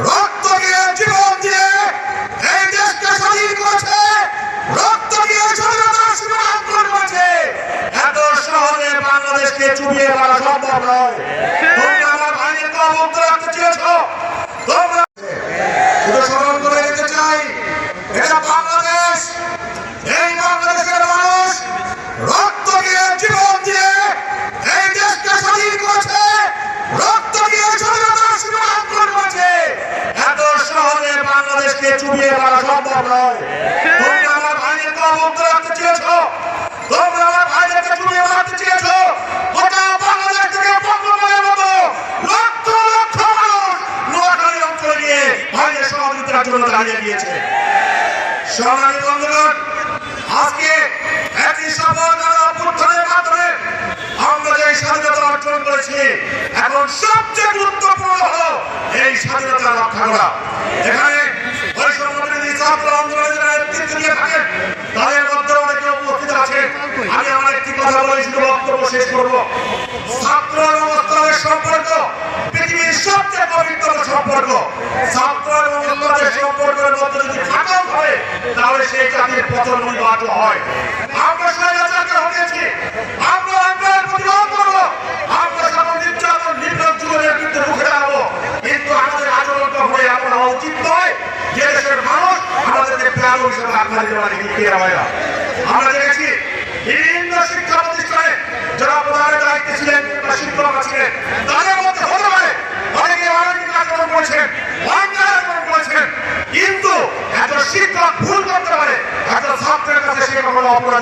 রক্ত দিয়ে জীবন দিয়ে এই দেশকে স্বাধীন করেছে। রক্ত দিয়ে স্বাধীনতার সীমান্তর করেছে। এত সহজে বাংলাদেশকে চুপিয়ে মারা সম্ভব নয়। আমার ভাইয়ের কথা বলতে রাখতে চেয়েছ। তোমরা আমার ভাইদেরকে চুপিয়ে মারতে মতো লক্ষ লক্ষ মানুষ নোয়াখালী অঞ্চলে নিয়ে ভাইদের সহযোগিতার জন্য দাঁড়িয়ে গিয়েছে। সোনালী বন্ধুগণ, আজকে একই সফল অভ্যুত্থানের মাধ্যমে আমরা এখন সবচেয়ে গুরুত্বপূর্ণ হলো এই স্বাধীনতা রক্ষা করা। এখানে বক্তব্য শেষ করব। ছাত্র এবং ওস্তাদের সম্পর্ক, পৃথিবীর সবচেয়ে পবিত্র সম্পর্ক। ছাত্র এবং ওস্তাদের সম্পর্কের মধ্যে যদি ফাটল হয়, তাহলে সেই জাতির পতন অনিবার্য হয়। আমরা স্বৈরাচারকে হটিয়েছি আমরা অন্যায়ের প্রতিবাদ করব। আমরা সকল নির্যাতন নির্লজ্জ যুগের বিরুদ্ধে রুখে দাঁড়াবো। কিন্তু আমাদের আচরণটা হয়ে এমন হওয়া উচিত নয় যে হয় আমরা দেখেছি বিভিন্ন শিক্ষা প্রতিষ্ঠানে যারা প্রধানের দায়িত্বে ছিলেন বা শিক্ষক ছিলেন তাদের মধ্যে হতে পারে অনেকে অনেক আচরণ করেছেন অন্যায় আচরণ করেছেন কিন্তু একজন শিক্ষক ভুল করতে পারে একজন ছাত্রের কাছে সে কখনো অপরাধী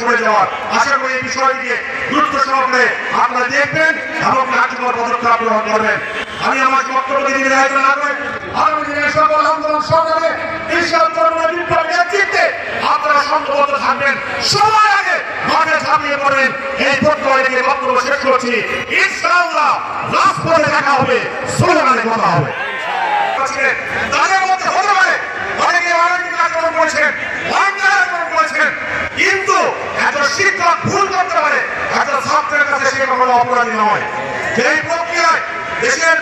সরে যাওয়ার আশা করি এই বিষয় নিয়ে গুরুত্ব সহকারে আপনারা দেখবেন এবং কার্যকর পদক্ষেপ গ্রহণ করবেন। আমি আমার বক্তব্য দিয়ে নির্ধারিত আন্দোলন হবে হবে অন্যায় আচরণ করেছেন কিন্তু একজন শিক্ষক ভুল করতে পারে। একটা ছাত্রের কাছে সে কখনো অপরাধী নয়। এই প্রক্রিয়ায় দেশের